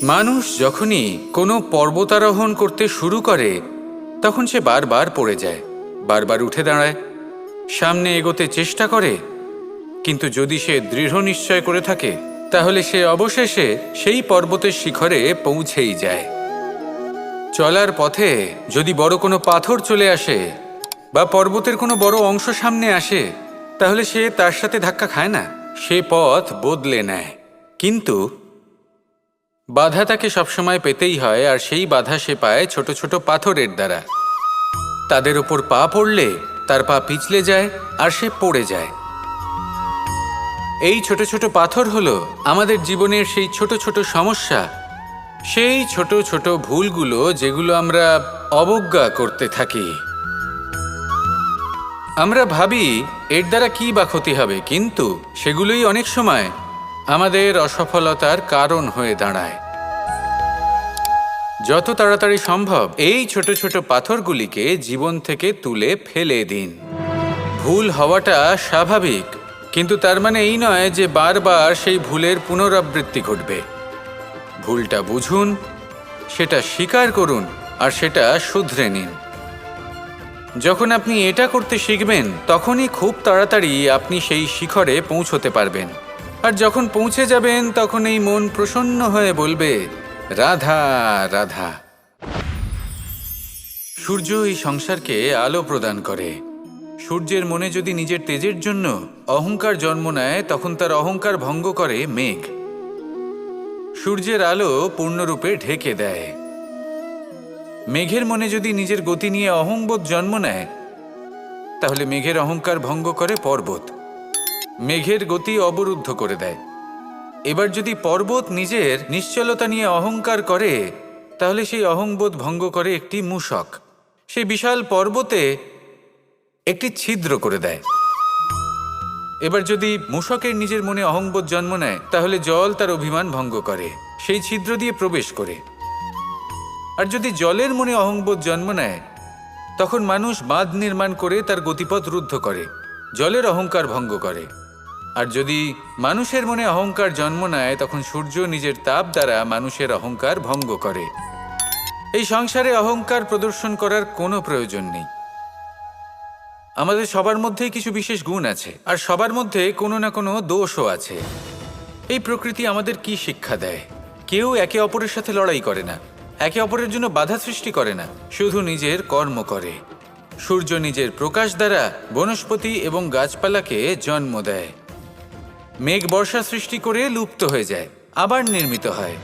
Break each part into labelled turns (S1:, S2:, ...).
S1: মানুষ যখনই কোনো পর্বতারোহণ করতে শুরু করে, তখন সে বারবার পড়ে যায়, বারবার উঠে দাঁড়ায়, সামনে এগোতে চেষ্টা করে। কিন্তু যদি সে দৃঢ় নিশ্চয় করে থাকে, তাহলে সে অবশেষে সেই পর্বতের শিখরে পৌঁছেই যায়। চলার পথে যদি বড় কোনো পাথর চলে আসে বা পর্বতের কোনো বড় অংশ সামনে আসে, তাহলে সে তার সাথে ধাক্কা খায় না, সে পথ বদলে নেয়। কিন্তু বাধা তাকে সবসময় পেতেই হয়, আর সেই বাধা সে পায় ছোট ছোট পাথরের দ্বারা। তাদের ওপর পা পড়লে তার পা পিছলে যায়, আর সে পড়ে যায়। এই ছোট ছোট পাথর হলো আমাদের জীবনের সেই ছোট ছোট সমস্যা, সেই ছোট ছোট ভুলগুলো যেগুলো আমরা অবজ্ঞা করতে থাকি। আমরা ভাবি, এর দ্বারা কি বা ক্ষতি হবে, কিন্তু সেগুলোই অনেক সময় আমাদের অসফলতার কারণ হয়ে দাঁড়ায়। যত তাড়াতাড়ি সম্ভব এই ছোট ছোট পাথরগুলিকে জীবন থেকে তুলে ফেলে দিন। ভুল হওয়াটা স্বাভাবিক, কিন্তু তার মানে এই নয় যে বারবার সেই ভুলের পুনরাবৃত্তি ঘটবে। ভুলটা বুঝুন, সেটা স্বীকার করুন, আর সেটা শুধরে নিন। যখন আপনি এটা করতে শিখবেন, তখনই খুব তাড়াতাড়ি আপনি সেই শিখরে পৌঁছতে পারবেন। আর যখন পৌঁছে যাবেন, তখন এই মন প্রসন্ন হয়ে বলবে রাধা রাধা। সূর্য এই সংসারকে আলো প্রদান করে। সূর্যের মনে যদি নিজের তেজের জন্য অহংকার জন্ম নেয়, তখন তার অহংকার ভঙ্গ করে মেঘ। সূর্যের আলো পূর্ণরূপে ঢেকে দেয়। মেঘের মনে যদি নিজের গতি নিয়ে অহংবোধ জন্ম নেয়, তাহলে মেঘের অহংকার ভঙ্গ করে পর্বত। মেঘের গতি অবরুদ্ধ করে দেয়। এবার যদি পর্বত নিজের নিশ্চলতা নিয়ে অহংকার করে, তাহলে সেই অহংবোধ ভঙ্গ করে একটি মূষক। সেই বিশাল পর্বতে একটি ছিদ্র করে দেয়। এবার যদি মূষকের নিজের মনে অহংবোধ জন্ম নেয়, তাহলে জল তার অভিমান ভঙ্গ করে, সেই ছিদ্র দিয়ে প্রবেশ করে। আর যদি জলের মনে অহংবোধ জন্ম নেয়, তখন মানুষ বাঁধ নির্মাণ করে তার গতিপথ রুদ্ধ করে, জলের অহংকার ভঙ্গ করে। আর যদি মানুষের মনে অহংকার জন্ম নেয়, তখন সূর্য নিজের তাপ দ্বারা মানুষের অহংকার ভঙ্গ করে। এই সংসারে অহংকার প্রদর্শন করার কোনো প্রয়োজন নেই। আমাদের সবার মধ্যেই কিছু বিশেষ গুণ আছে, আর সবার মধ্যে কোনো না কোনো দোষও আছে। এই প্রকৃতি আমাদের কি শিক্ষা দেয়? কেউ একে অপরের সাথে লড়াই করে না, একে অপরের জন্য বাধা সৃষ্টি করে না, শুধু নিজের কর্ম করে। সূর্য নিজের প্রকাশ দ্বারা বনস্পতি এবং গাছপালাকে জন্ম দেয়। মেঘ বর্ষা সৃষ্টি করে লুপ্ত হয়ে যায়, আবার নির্মিত হয়।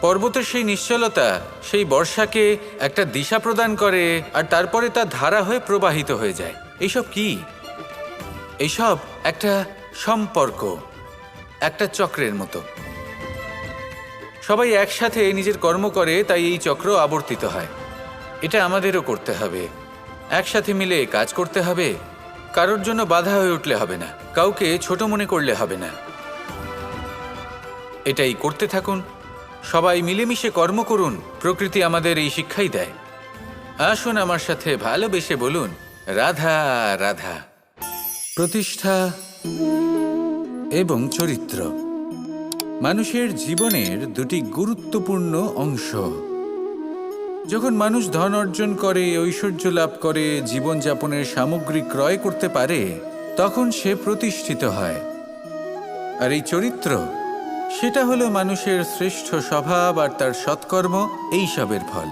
S1: পর্বতের সেই নিশ্চলতা, সেই বর্ষাকে একটা দিশা প্রদান করে, আর তারপরে তা ধারা হয়ে প্রবাহিত হয়ে যায়। এইসব কি? এইসব একটা সম্পর্ক, একটা চক্রের মতো। সবাই একসাথে নিজের কর্ম করে, তাই এই চক্র আবর্তিত হয়। এটা আমাদেরও করতে হবে। একসাথে মিলে কাজ করতে হবে। কারোর জন্য বাধা হয়ে উঠলে হবে না। কাউকে ছোট মনে করলে হবে না। এটাই করতে থাকুন। সবাই মিলেমিশে কর্ম করুন। প্রকৃতি আমাদের এই শিক্ষাই দেয়। আসুন আমার সাথে ভালোবেসে বলুন, রাধা রাধা। প্রতিষ্ঠা এবং চরিত্র। মানুষের জীবনের দুটি গুরুত্বপূর্ণ অংশ। যখন মানুষ ধন অর্জন করে, ঐশ্বর্য লাভ করে, জীবনযাপনের সামগ্রী ক্রয় করতে পারে তখন সে প্রতিষ্ঠিত হয়। আর এই চরিত্র, সেটা হলো মানুষের শ্রেষ্ঠ স্বভাব আর তার সৎকর্ম এইসবের ফল।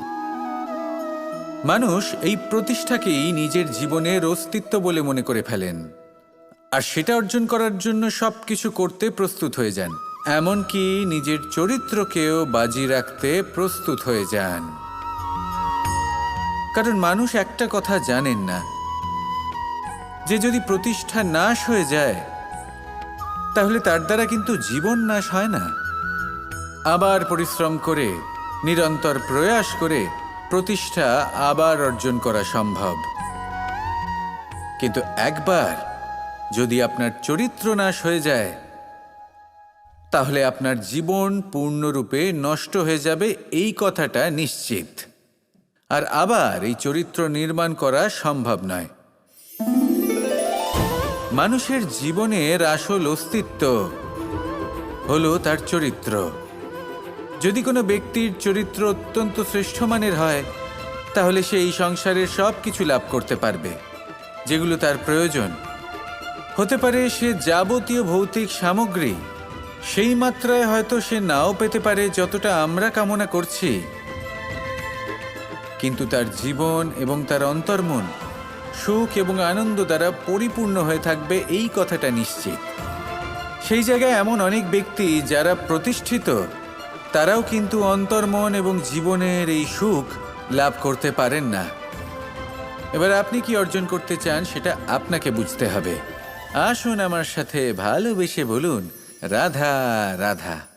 S1: মানুষ এই প্রতিষ্ঠাকেই নিজের জীবনের অস্তিত্ব বলে মনে করে ফেলেন। আর সেটা অর্জন করার জন্য সব কিছু করতে প্রস্তুত হয়ে যান, এমনকি নিজের চরিত্রকেও বাজি রাখতে প্রস্তুত হয়ে যান। কারণ মানুষ একটা কথা জানেন না যে যদি প্রতিষ্ঠা নাশ হয়ে যায়, তাহলে তার দ্বারা কিন্তু জীবন নাশ হয় না। আবার পরিশ্রম করে, নিরন্তর প্রয়াস করে প্রতিষ্ঠা আবার অর্জন করা সম্ভব। কিন্তু একবার যদি আপনার চরিত্র নাশ হয়ে যায়, তাহলে আপনার জীবন পূর্ণরূপে নষ্ট হয়ে যাবে এই কথাটা নিশ্চিত। আর আবার এই চরিত্র নির্মাণ করা সম্ভব নয়। মানুষের জীবনের আসল অস্তিত্ব হলো তার চরিত্র। যদি কোনো ব্যক্তির চরিত্র অত্যন্ত শ্রেষ্ঠ মানের হয়, তাহলে সে এই সংসারের সব কিছু লাভ করতে পারবে, যেগুলো তার প্রয়োজন। হতে পারে সে যাবতীয় ভৌতিক সামগ্রী, সেই মাত্রায় হয়তো সে নাও পেতে পারে যতটা আমরা কামনা করছি। কিন্তু তার জীবন এবং তার অন্তর্মন সুখ এবং আনন্দ দ্বারা পরিপূর্ণ হয়ে থাকবে এই কথাটা নিশ্চিত। সেই জায়গায় এমন অনেক ব্যক্তি যারা প্রতিষ্ঠিত, তারাও কিন্তু অন্তর্মন এবং জীবনের এই সুখ লাভ করতে পারেন না। এবার আপনি কি অর্জন করতে চান সেটা আপনাকে বুঝতে হবে। আসুন আমার সাথে ভালোবেসে বলুন, রাধা রাধা।